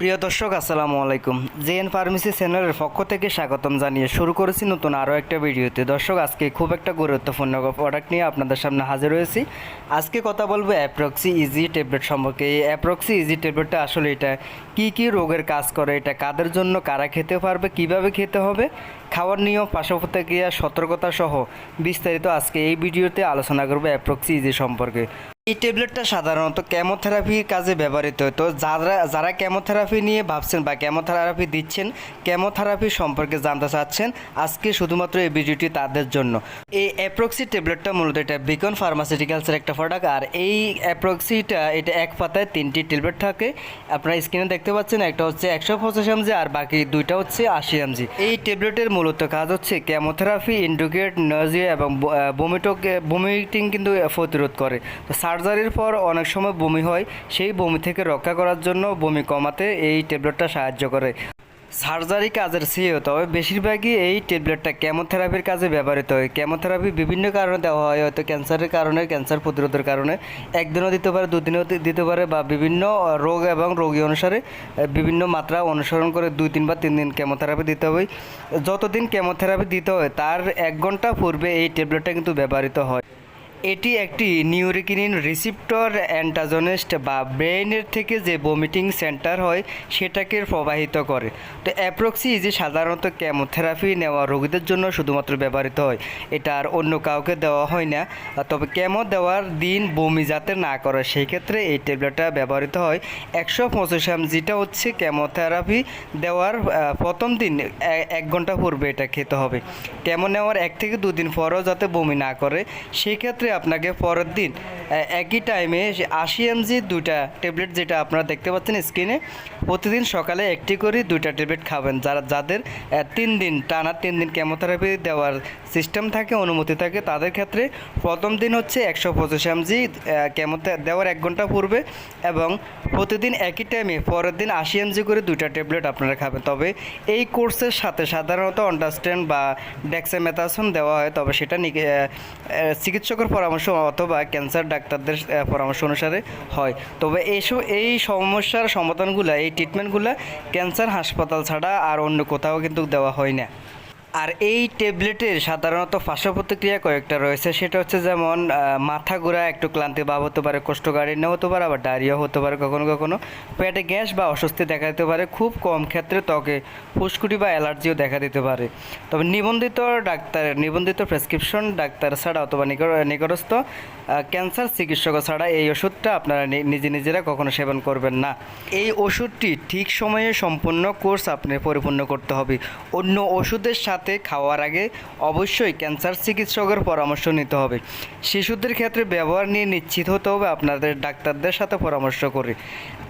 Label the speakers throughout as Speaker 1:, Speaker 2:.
Speaker 1: প্রিয় দর্শক, আসসালামু আলাইকুম। জেএন ফার্মেসি চ্যানেলের পক্ষ থেকে স্বাগতম জানিয়ে শুরু করেছি নতুন আরও একটা ভিডিওতে। দর্শক, আজকে খুব একটা গুরুত্বপূর্ণ প্রোডাক্ট নিয়ে আপনাদের সামনে হাজির হয়েছি। আজকে কথা বলব অ্যাপ্রক্সি ইজি ট্যাবলেট সম্পর্কে। এই অ্যাপ্রক্সি ইজি ট্যাবলেটটা আসলে এটা কি কি রোগের কাজ করে, এটা কাদের জন্য, কারা খেতে পারবে, কীভাবে খেতে হবে খাওয়ার নিয়ম, পার্শ্বপ্রতিক্রিয়া, সতর্কতা সহ বিস্তারিত আজকে এই ভিডিওতে আলোচনা করব অ্যাপ্রক্সি ইজি সম্পর্কে। এই ট্যাবলেটটা সাধারণত কেমোথেরাপির কাজে ব্যবহৃত হয়। তো যারা যারা কেমোথেরাপি নিয়ে ভাবছেন বা কেমোথেরাপি দিচ্ছেন, কেমোথেরাপি সম্পর্কে জানতে চাচ্ছেন, আজকে শুধুমাত্র এই ভিডিওটি তাদের জন্য। এই অ্যাপ্রক্সি ট্যাবলেটটা মূলত এটা বিকন ফার্মাসিউটিক্যালসের একটা প্রোডাক্ট। আর এই অ্যাপ্রক্সিটা, এটা এক পাতায় তিনটি ট্যাবলেট থাকে। আপনারা স্ক্রিনে দেখতে পাচ্ছেন, একটা হচ্ছে একশো পঁচাশ এমজি আর বাকি দুইটা হচ্ছে আশি এমজি। এই ট্যাবলেটের মূলত কাজ হচ্ছে ক্যামোথেরাপি ইন্ডুকেট নজিয়া এবং বমিটোকে বমিটিং কিন্তু প্রতিরোধ করে। তো সার্জারির পর অনেক সময় বমি হয়, সেই বমি থেকে রক্ষা করার জন্য বমি কমাতে এই ট্যাবলেটটা সাহায্য করে। সার্জারি কাজের চেয়েও তবে বেশিরভাগই এই ট্যাবলেটটা কেমোথেরাপির কাজে ব্যবহৃত হয়। কেমোথেরাপি বিভিন্ন কারণে দেওয়া হয়, হয়তো ক্যান্সারের কারণে, ক্যান্সার প্রতিরোধের কারণে। একদিনও দিতে পারে, দুদিনও দিতে পারে বা বিভিন্ন রোগ এবং রোগী অনুসারে বিভিন্ন মাত্রা অনুসরণ করে দুই তিন বা তিন দিন কেমোথেরাপি দিতে হবে। যতদিন কেমোথেরাপি দিতে হয়, তার এক ঘণ্টা পূর্বে এই ট্যাবলেটটা কিন্তু ব্যবহৃত হয়। এটি একটি নিউরিকিনিন রিসিপ্টর অ্যান্টাজনিস্ট বা ব্রেইনের থেকে যে ভমিটিং সেন্টার হয়, সেটাকে প্রবাহিত করে। তো অ্যাপ্রক্সি যে সাধারণত কেমোথেরাপি নেওয়া রোগীদের জন্য শুধুমাত্র ব্যবহৃত হয়, এটা আর অন্য কাউকে দেওয়া হয় না। তবে কেমো দেওয়ার দিন বমি যাতে না করে, সেই ক্ষেত্রে এই ট্যাবলেটটা ব্যবহৃত হয়। একশো পঁচিশ এম যেটা হচ্ছে কেমোথেরাপি দেওয়ার প্রথম দিন এক ঘণ্টা পূর্বে এটা খেতে হবে। কেমো নেওয়ার এক থেকে দুদিন পরও যাতে বমি না করে, সেই ক্ষেত্রে আপনাকে পরের দিন একই টাইমে আশি এমজি দুইটা ট্যাবলেট যেটা আপনারা দেখতে পাচ্ছেন স্ক্রিনে প্রতিদিন সকালে একটি করে দুইটা ট্যাবলেট খাবেন। যারা, যাদের তিন দিন, টানা তিন দিন কেমোথেরাপি দেওয়ার সিস্টেম থাকে, অনুমতি থাকে, তাদের ক্ষেত্রে প্রথম দিন হচ্ছে একশো পঁচিশ এমজি কেমোতে দেওয়ার এক ঘণ্টা পূর্বে এবং প্রতিদিন একই টাইমে পরের দিন আশি এমজি করে দুইটা ট্যাবলেট আপনারা খাবেন। তবে এই কোর্সের সাথে সাধারণত অন্ডারস্ট্যান্ড বা ডেক্সামেথাসন দেওয়া হয়, তবে সেটা চিকিৎসকের পরামর্শ অথবা ক্যান্সার ডাক্তারদের পরামর্শ অনুসারে হয়। তবে এইসব এই সমস্যার সমাধানগুলো, এই ট্রিটমেন্টগুলো ক্যান্সার হাসপাতাল ছাড়া আর অন্য কোথাও কিন্তু দেওয়া হয় না। আর এই ট্যাবলেটের সাধারণত পার্শ্ব প্রতিক্রিয়া কয়েকটা রয়েছে। সেটা হচ্ছে যেমন মাথা ঘোরা একটু ক্লান্তি ভাব হতে পারে কোষ্ঠকাঠিন্য হতে পারে, আবার ডায়রিয়া হতে পারে, কখনো কখনো পেটে গ্যাস বা অস্বস্তি দেখা দিতে পারে, খুব কম ক্ষেত্রে ত্বকে ফুসকুটি বা অ্যালার্জিও দেখা দিতে পারে। তবে নিবন্ধিত ডাক্তারের নিবন্ধিত প্রেসক্রিপশন ডাক্তার ছাড়া অথবা নিকটস্থ ক্যান্সার চিকিৎসক ছাড়া এই ওষুধটা আপনারা নিজে নিজেরা কখনো সেবন করবেন না। এই ওষুধটি ঠিক সময়ে সম্পূর্ণ কোর্স আপনি পরিপূর্ণ করতে হবে। অন্য ওষুধের সাথে খাওয়ার আগে অবশ্যই ক্যান্সার চিকিৎসকের পরামর্শ নিতে হবে। শিশুদের ক্ষেত্রে ব্যবহার নিয়ে নিশ্চিত হতে হবে, আপনাদের ডাক্তারদের সাথে পরামর্শ করে।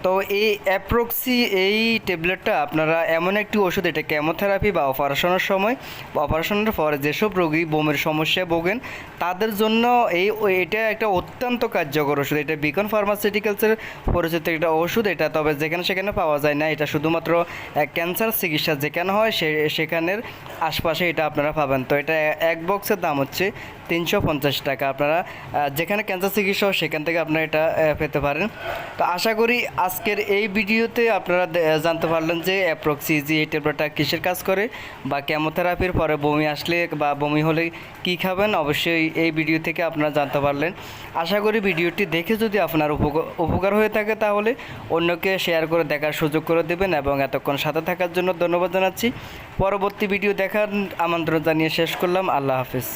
Speaker 1: তো এই অ্যাপ্রক্সি, এই ট্যাবলেটটা আপনারা এমন একটি ওষুধ, এটা কেমোথেরাপি বা অপারেশনের সময়, বা অপারেশনের পরে যেসব রোগী বমির সমস্যায় ভোগেন, তাদের জন্য এই, এটা একটা অত্যন্ত কার্যকর ওষুধ। এটা বিকন ফার্মাসিউটিক্যালসের পরিচিত একটা ওষুধ, এটা তবে যেখানে সেখানে পাওয়া যায় না। এটা শুধুমাত্র ক্যান্সার চিকিৎসা যেখানে হয়, সে, সেখানের আশপাশে এটা আপনারা পাবেন। তো এটা এক বক্সের দাম হচ্ছে তিনশো পঞ্চাশ টাকা। আপনারা যেখানে ক্যান্সার চিকিৎসা সেখান থেকে আপনারা এটা পেতে পারেন। তো আশা করি আজকের এই ভিডিওতে আপনারা জানতে পারলেন যে অ্যাপ্রক্সিজি এই ট্যাবলেটটা কিসের কাজ করে বা কেমোথেরাপির পরে বমি আসলে বা বমি হলে কি খাবেন, অবশ্যই এই ভিডিও থেকে আপনারা জানতে পারলেন। আশা করি ভিডিওটি দেখে যদি আপনার উপকার হয়ে থাকে তাহলে অন্যকে শেয়ার করে দেখার সুযোগ করে দেবেন এবং এতক্ষণ সাথে থাকার জন্য ধন্যবাদ জানাচ্ছি। পরবর্তী ভিডিও দেখার আমন্ত্রণ জানিয়ে শেষ করলাম। আল্লাহ হাফিজ।